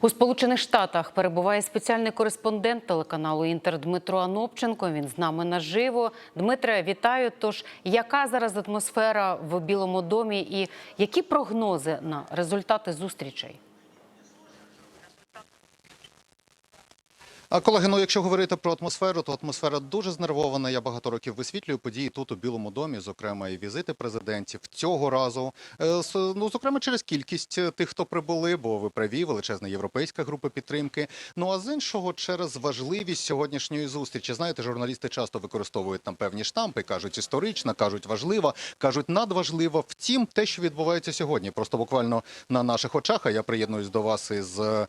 У Сполучених Штатах перебуває спеціальний кореспондент телеканалу Інтер Дмитро Анопченко. Він з нами наживо. Дмитре, вітаю. Тож, яка зараз атмосфера в Білому домі і які прогнози на результати зустрічей? Колеги, ну якщо говорити про атмосферу, то атмосфера дуже знервована. Я багато років висвітлюю події тут у Білому домі, зокрема і візити президентів цього разу. Е, Ну зокрема через кількість е, тих, хто прибули, бо ви праві, величезна європейська група підтримки. Ну а з іншого, через важливість сьогоднішньої зустрічі. Знаєте, журналісти часто використовують там певні штампи, кажуть історична, кажуть важлива, кажуть надважливо. Втім, те, що відбувається сьогодні, просто буквально на наших очах. А я приєднуюсь до вас із е,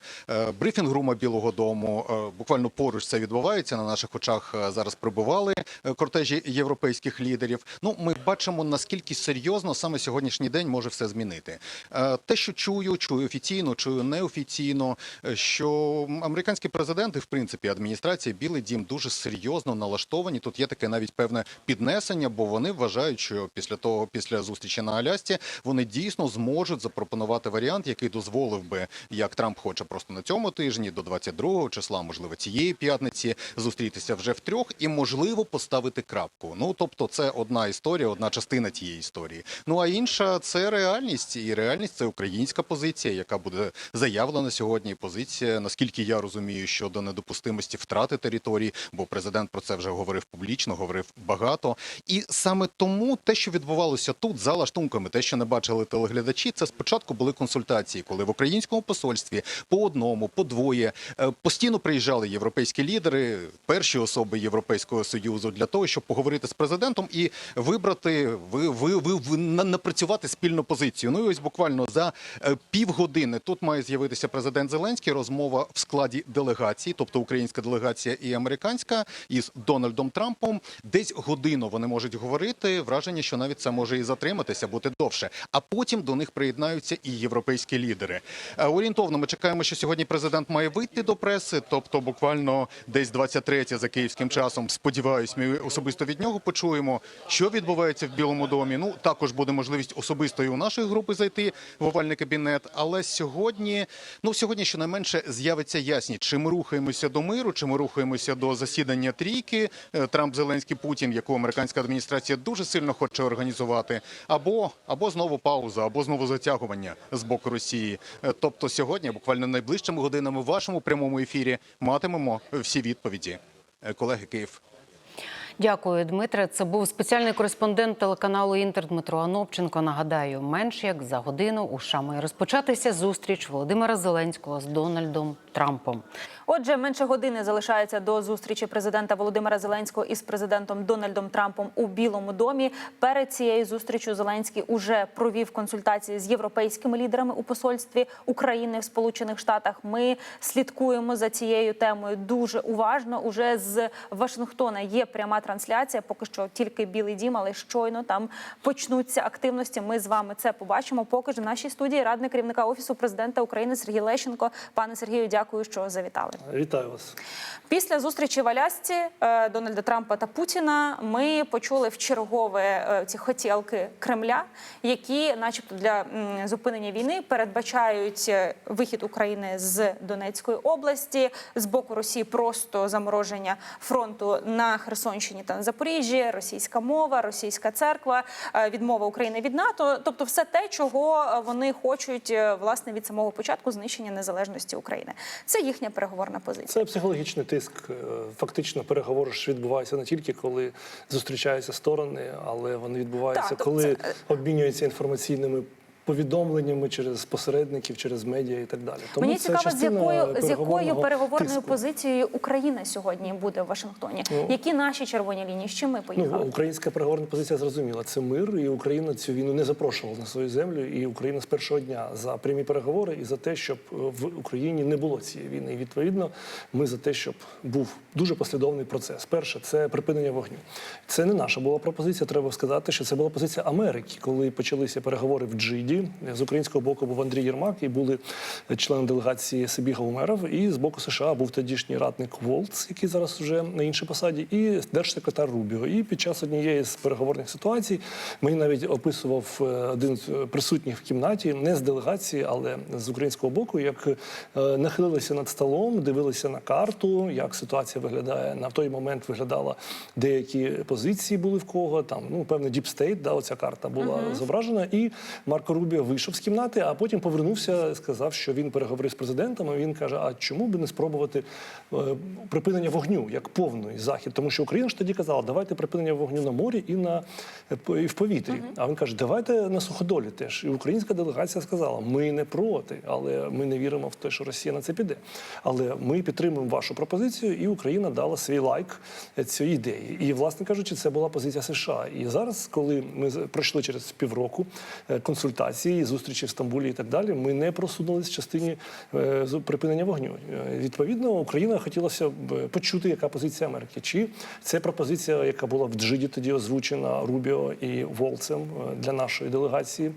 брифінг-рума Білого Дому. Буквально поруч це відбувається на наших очах. е, Зараз прибували е, кортежі європейських лідерів. Ну, ми бачимо наскільки серйозно саме сьогоднішній день може все змінити. Е, Те, що чую, чую офіційно, чую неофіційно, що американські президенти, в принципі, адміністрація Білий Дім дуже серйозно налаштовані. Тут є таке навіть певне піднесення, бо вони вважають, що після того, після зустрічі на Алясці, вони дійсно зможуть запропонувати варіант, який дозволив би, як Трамп хоче просто на цьому тижні, до 22 числа, можливо, цієї п'ятниці, зустрітися вже в трьох і можливо поставити крапку. Ну тобто, це одна історія, одна частина тієї історії. Ну а інша це реальність, і реальність це українська позиція, яка буде заявлена сьогодні. Позиція, наскільки я розумію, щодо недопустимості втрати території, бо президент про це вже говорив публічно, говорив багато. І саме тому те, що відбувалося тут, за лаштунками, те, що не бачили телеглядачі, це спочатку були консультації, коли в українському посольстві по одному, по двоє е, постійно приїжджали європейські лідери, перші особи Європейського союзу для того, щоб поговорити з президентом і вибрати ви, ви, ви, ви на- напрацювати спільну позицію. Ну і ось буквально за е, півгодини тут має з'явитися президент Зеленський. Розмова в складі делегації, тобто українська делегація і американська, із Дональдом Трампом. Десь годину вони можуть говорити. Враження, що навіть це може і затриматися, бути довше. А потім до них приєднаються і європейські лідери. Е, Орієнтовно ми чекаємо, що сьогодні президент має вийти до преси, тобто буквально десь 23 за київським часом. Сподіваюсь, ми особисто від нього почуємо, що відбувається в Білому домі. Ну також буде можливість особисто і у нашої групи зайти в овальний кабінет. Але сьогодні, ну сьогодні щонайменше з'явиться ясність, чи ми рухаємося до миру, чи ми рухаємося до засідання трійки е, Трамп, Зеленський, Путін, яку американська адміністрація дуже сильно хоче організувати, або або знову пауза, або знову затягування з боку Росії. Е, Тобто сьогодні, буквально найближчими годинами, в вашому прямому ефірі матимемо всі відповіді. Е, Колеги Київ. Дякую, Дмитре. Це був спеціальний кореспондент телеканалу Інтер Дмитро Анопченко. Нагадаю, менш як за годину у США має розпочатися зустріч Володимира Зеленського з Дональдом Трампом. Отже, менше години залишається до зустрічі президента Володимира Зеленського із президентом Дональдом Трампом у Білому домі. Перед цією зустрічю Зеленський уже провів консультації з європейськими лідерами у посольстві України в Сполучених Штатах. Ми слідкуємо за цією темою дуже уважно. Уже з Вашингтона є пряма трансляція. Поки що тільки Білий Дім, але щойно там почнуться активності. Ми з вами це побачимо. Поки ж в нашій студії радник керівника офісу президента України Сергій Лещенко. Пане Сергію, дякую, що завітали. Вітаю вас. Після зустрічі в Алясці е, Дональда Трампа та Путіна ми почули в чергове е, ці хотілки Кремля, які, начебто, для зупинення війни передбачають е, вихід України з Донецької області з боку Росії просто замороження фронту на Херсонщині та на Запоріжжі, російська мова, російська церква, відмова України від НАТО, тобто все те, чого вони хочуть власне від самого початку знищення незалежності України. Це їхня переговорна позиція. Це психологічний тиск. Е, Фактично, переговори ж відбуваються не тільки коли зустрічаються сторони, але вони відбуваються, Так, тобто коли це- обмінюються інформаційними повідомленнями через посередників, через медіа і так далі. Тому Мені це цікаво, з якою з якою переговорною тиску. позицією Україна сьогодні буде в Вашингтоні. Ну, Які наші червоні лінії? З чим ми Ну, поїхали? українська переговорна позиція зрозуміла. Це мир, і Україна цю війну не запрошувала на свою землю. І Україна з першого дня за прямі переговори і за те, щоб е, в Україні не було цієї війни. І відповідно, ми за те, щоб був дуже послідовний процес. Перше, це припинення вогню. Це не наша була пропозиція. Треба сказати, що це була позиція Америки, коли почалися переговори в Джиді. З українського боку був Андрій Єрмак і були члени делегації Сибіга Умеров. І з боку США був тодішній радник Волц, який зараз вже на іншій посаді, і держсекретар Рубіо. І під час однієї з переговорних ситуацій мені навіть описував е, один з присутніх в кімнаті, не з делегації, але з українського боку, як е, нахилилися над столом, дивилися на карту, як ситуація виглядає. На той момент виглядала деякі позиції були в кого там. Ну певне діпстейт, да, оця карта була зображена. І Марко Рубіо вийшов з кімнати, а потім повернувся, сказав, що він переговорив з президентом. І він каже: А чому би не спробувати е, припинення вогню як повний захід? Тому що Україна ж тоді казала, давайте припинення вогню на морі і на е, і в повітрі. А він каже, давайте на суходолі теж. І українська делегація сказала: ми не проти, але ми не віримо в те, що Росія на це піде. Але ми підтримуємо вашу пропозицію, і Україна дала свій лайк цій ідеї. І, власне кажучи, це була позиція США. І зараз, коли ми пройшли через півроку е, консультації, зустрічі в Стамбулі і так далі, ми не просунулись в частині е, припинення вогню. Е, Відповідно, Україна хотілося б почути, яка позиція Америки. Чи це пропозиція, яка була в Джиді тоді озвучена Рубіо і Волцем е, для нашої делегації,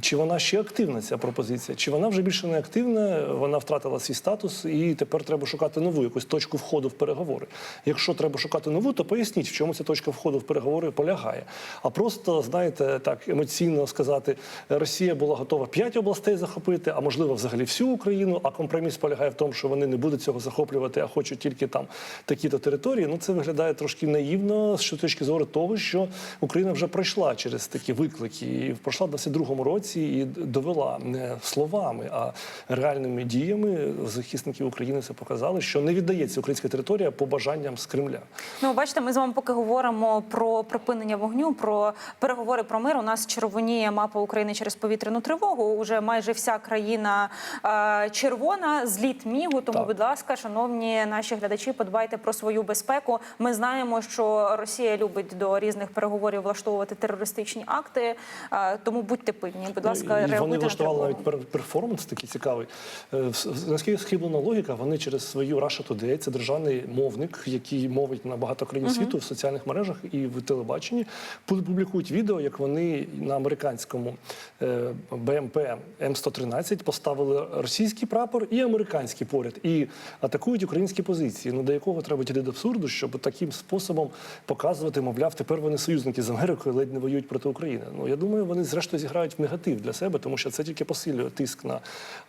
чи вона ще активна, ця пропозиція? Чи вона вже більше не активна? Вона втратила свій статус, і тепер треба шукати нову якусь точку входу в переговори. Якщо треба шукати нову, то поясніть, в чому ця точка входу в переговори полягає. А просто знаєте, так емоційно сказати, Росія була готова п'ять областей захопити, а можливо, взагалі всю Україну. А компроміс полягає в тому, що вони не будуть цього захоплювати, а хочуть тільки там такі-то території. Ну це виглядає трошки наївно з точки зору того, що Україна вже пройшла через такі виклики і пройшла в 22-му році і довела не словами, а реальними діями захисників України це показали, що не віддається українська територія по бажанням з Кремля. Ну, бачите, ми з вами поки говоримо про припинення вогню, про переговори про мир. У нас червоніє мапа України через повітряну тривогу. Уже майже вся країна е, червона, зліт мігу. Тому, Так. будь ласка, шановні наші глядачі, подбайте про свою безпеку. Ми знаємо, що Росія любить до різних переговорів влаштовувати терористичні акти. Е, тому будьте пильні. Будь ласка, Ну, і реагуйте вони влаштували тривогу. навіть пер- перформанс такий цікавий. Е, Наскільки схиблена логіка, вони через свою Russia Today, це державний мовник, який мовить на багато країн світу в соціальних мережах і в телебаченні, пу- публікують відео, як вони на американському е, БМП М113 поставили російський прапор і американський поряд, і атакують українські позиції. Ну до якого треба дійти до абсурду, щоб таким способом показувати, мовляв, тепер вони союзники з Америкою ледь не воюють проти України. Ну я думаю, вони зрештою зіграють в негатив для себе, тому що це тільки посилює тиск на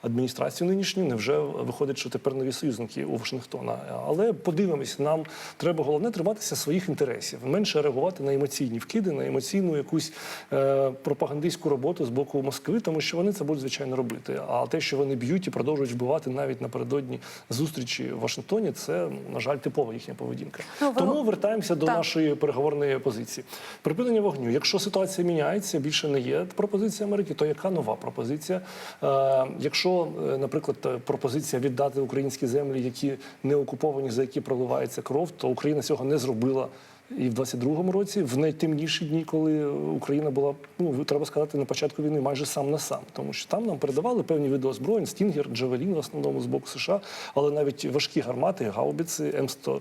адміністрацію нинішню. Невже виходить, що тепер нові союзники у Вашингтона? Але подивимось, нам треба головне триматися своїх інтересів, менше реагувати на емоційні вкиди, на емоційну якусь е, пропагандистську роботу з боку Москви, тому що вони це будуть звичайно робити. А те, що вони б'ють і продовжують вбивати навіть напередодні зустрічі в Вашингтоні, це на жаль типова їхня поведінка. Ну, ви- Тому вертаємося до Так. нашої переговорної позиції. Припинення вогню. Якщо ситуація міняється, більше не є пропозиція Америки, то яка нова пропозиція? Е, якщо, е, наприклад, е, пропозиція віддати українські землі, які не окуповані, за які проливається кров, то Україна цього не зробила. І в 22-му році, в найтемніші дні, коли Україна була, ну треба сказати, на початку війни майже сам на сам, тому що там нам передавали певні види озброєнь, Стінгер, Джавелін, в основному з боку США, але навіть важкі гармати, гаубиці, М100,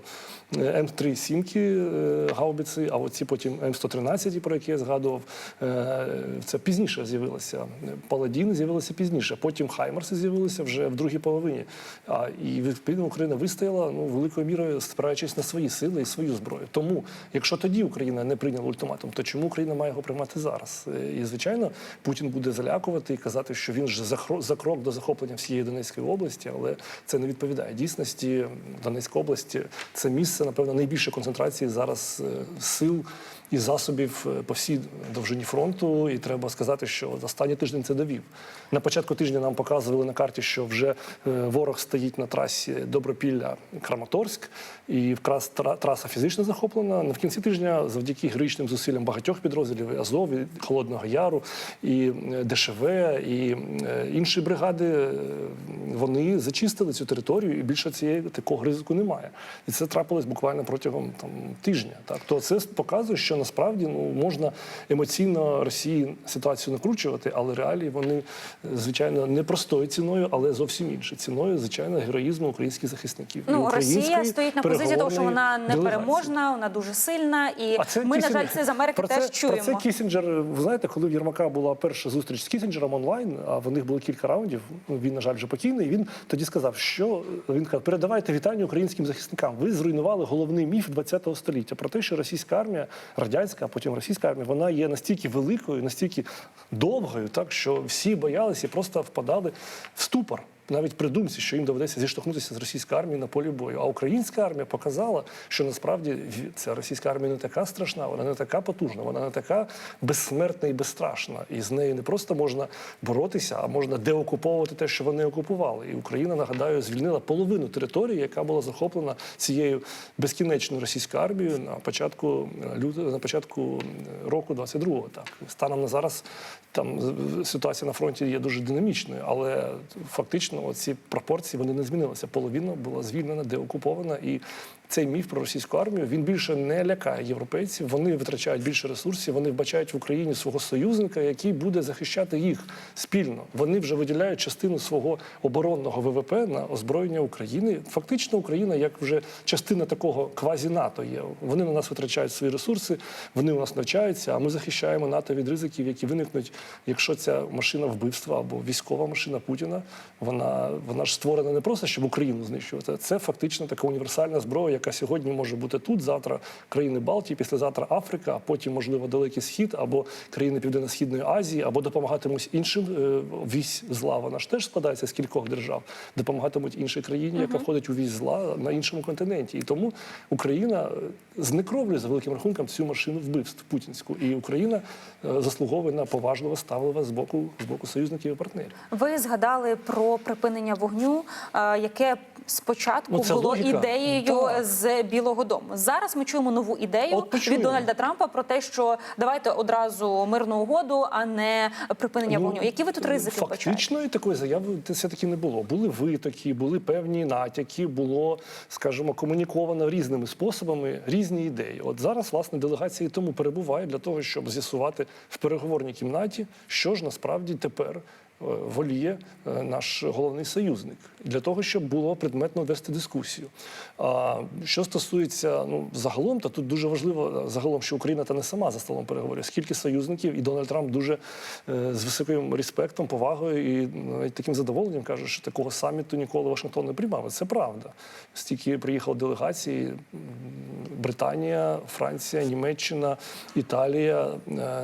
М3 сімки е, гаубиці, а оці потім М113, про які я згадував, е, це пізніше з'явилося. Паладін з'явилися пізніше. Потім Хаймарси з'явилися вже в другій половині. А і відповідно Україна вистояла ну великою мірою, спираючись на свої сили і свою зброю. Тому, якщо тоді Україна не прийняла ультиматум, то чому Україна має його приймати зараз? Е, І звичайно, Путін буде залякувати і казати, що він вже за крок до захоплення всієї Донецької області, але це не відповідає дійсності. Донецька область це місце, напевно, найбільшої концентрації зараз е, сил і засобів е, по всій довжині фронту. І треба сказати, що останній тиждень це довів. На початку тижня нам показували на карті, що вже е, ворог стоїть на трасі Добропілля Краматорськ, і тра- траса фізично захоплена. В кінці тижня, завдяки героїчним зусиллям багатьох підрозділів Азов, і Холодного Яру, і е, ДШВ, і інші бригади, вони зачистили цю територію, і більше цієї такого ризику немає. І це трапилось буквально протягом там тижня. Так то це показує, що що насправді ну можна емоційно Росії ситуацію накручувати, але реалії вони звичайно не простою ціною, але зовсім іншою ціною, звичайно, героїзму українських захисників. Ну, Росія стоїть на позиції того, що вона непереможна, вона дуже сильна, і ми, на жаль, це з Америки про теж чуємо. Про це Кісінджер, ви знаєте, коли в Єрмака була перша зустріч з Кісінджером онлайн, а в них було кілька раундів. ну, Він, на жаль, вже покійний. Він тоді сказав, що він каже, передавайте вітання українським захисникам. Ви зруйнували головний міф ХХ століття про те, що російська армія, радянська, а потім російська армія, вона є настільки великою, настільки довгою, так що всі боялися просто впадали в ступор. Навіть при думці, що їм доведеться зіштовхнутися з російською армією на полі бою. А українська армія показала, що насправді ця російська армія не така страшна, вона не така потужна, вона не така безсмертна і безстрашна. І з нею не просто можна боротися, а можна деокуповувати те, що вони окупували. І Україна, нагадаю, звільнила половину території, яка була захоплена цією безкінечною російською армією на початку е, на початку е, року 22-го. Так станом на зараз там ситуація на фронті є дуже динамічною, але фактично ці пропорції вони не змінилися. Половина була звільнена, деокупована, і цей міф про російську армію він більше не лякає європейців. Вони витрачають більше ресурсів. Вони вбачають в Україні свого союзника, який буде захищати їх спільно. Вони вже виділяють частину свого оборонного ВВП на озброєння України. Фактично, Україна як вже частина такого квазі НАТО є. Вони на нас витрачають свої ресурси, вони у нас навчаються. А ми захищаємо НАТО від ризиків, які виникнуть, якщо ця машина вбивства або військова машина Путіна, вона вона ж створена не просто щоб Україну знищувати. Це фактично така універсальна зброя, яка сьогодні може бути тут, завтра країни Балтії, післязавтра Африка, а потім, можливо, Далекий Схід або країни Південно-Східної Азії, або допомагатимуть іншим е, вісь зла. Вона ж теж складається з кількох держав, допомагатимуть іншій країні, яка входить у вісь зла на іншому континенті. І тому Україна е, знекровлює за великим рахунком цю машину вбивств путінську. І Україна е, заслуговує на поважливе ставлення з боку з боку союзників і партнерів. Ви згадали про припинення вогню, яке спочатку Ну, було логіка. ідеєю Так. з Білого Дому. Зараз ми чуємо нову ідею От від Дональда Трампа про те, що давайте одразу мирну угоду, а не припинення Ну, вогню. Які ви тут ризики? Фактичної такої заяви все таки не було. Були витоки, були певні натяки, було, скажімо, комуніковано різними способами різні ідеї. От зараз, власне, делегація і тому перебуває для того, щоб з'ясувати в переговорній кімнаті, що ж насправді тепер. Воліє е, наш головний союзник для того, щоб було предметно вести дискусію. А що стосується ну загалом, то тут дуже важливо е, загалом, що Україна та не сама за столом переговорів. Скільки союзників, і Дональд Трамп дуже е, з високим респектом, повагою і навіть таким задоволенням каже, що такого саміту ніколи Вашингтон не приймав. Це правда. Стільки приїхало делегації Британія, Франція, Німеччина, Італія.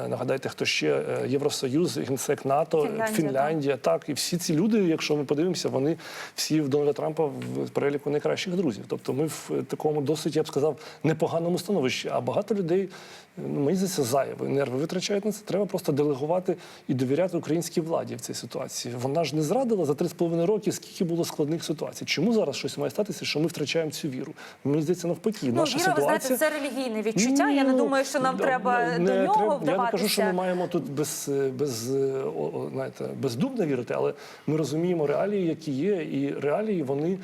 Нагадайте, хто ще Євросоюз, генсек НАТО, Фінляндія, Фінляндія. Так, і всі ці люди, якщо ми подивимося, вони всі в Дональда Трампа в переліку найкращих друзів. Тобто, ми в такому досить, я б сказав, непоганому становищі. А багато людей, ну мені здається, зайві нерви витрачають на це. Треба просто делегувати і довіряти українській владі в цій ситуації. Вона ж не зрадила за 3,5 роки, скільки було складних ситуацій. Чому зараз щось має статися, що ми втрачаємо цю віру? Мені здається, навпаки, Ну, наша віра, ви знаєте, це релігійне відчуття. Я не Ну, думаю, що нам да, треба не- до нього треба- вдаватися. Я не кажу, що ми маємо тут без, без, е, о- о, знаєте, бездумно вірити, але ми розуміємо реалії, які є, і реалії вони.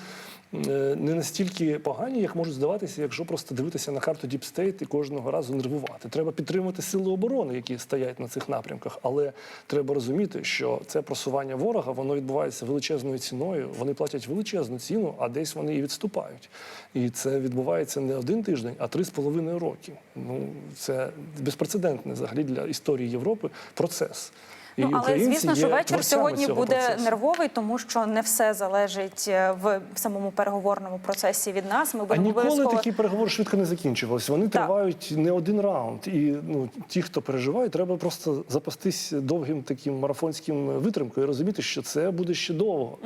е, Не настільки погані, як можуть здаватися, якщо просто дивитися на карту State і кожного разу нервувати. Треба підтримувати сили оборони, які стоять на цих напрямках. Але треба розуміти, що це просування ворога воно відбувається величезною ціною. Вони платять величезну ціну, а десь вони і відступають. І це відбувається не один тиждень, а три з половиною роки. Ну це безпрецедентний взагалі для історії Європи процес. І Ну, але звісно, що вечір сьогодні буде процесу. нервовий, тому що не все залежить е, в самому переговорному процесі від нас. Ми А ніколи обов'язково такі переговори швидко не закінчувалися. Вони Так. тривають не один раунд. І ну ті, хто переживає, треба просто запастись довгим таким марафонським витримкою і розуміти, що це буде ще довго.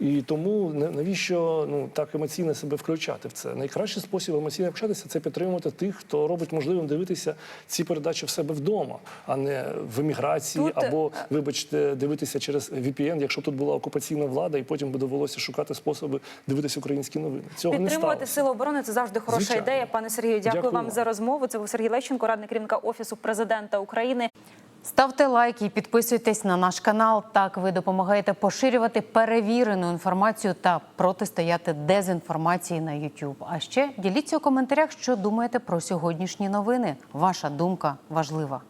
І тому на- навіщо ну так емоційно себе включати в це? Найкращий спосіб емоційно включатися це підтримувати тих, хто робить можливим дивитися ці передачі в себе вдома, а не в еміграції Тут, е, або, вибачте, дивитися через VPN, якщо тут була окупаційна влада, і потім би довелося шукати способи дивитися українські новини. Цього Підтримувати не Підтримувати оборони це завжди хороша Звичайно. ідея. Пане Сергію, дякую, дякую вам за розмову. Це був Сергій Лещенко, радник керівника офісу президента України. Ставте лайки, і підписуйтесь на наш канал. Так ви допомагаєте поширювати перевірену інформацію та протистояти дезінформації на YouTube. А ще діліться у коментарях, що думаєте про сьогоднішні новини. Ваша думка важлива.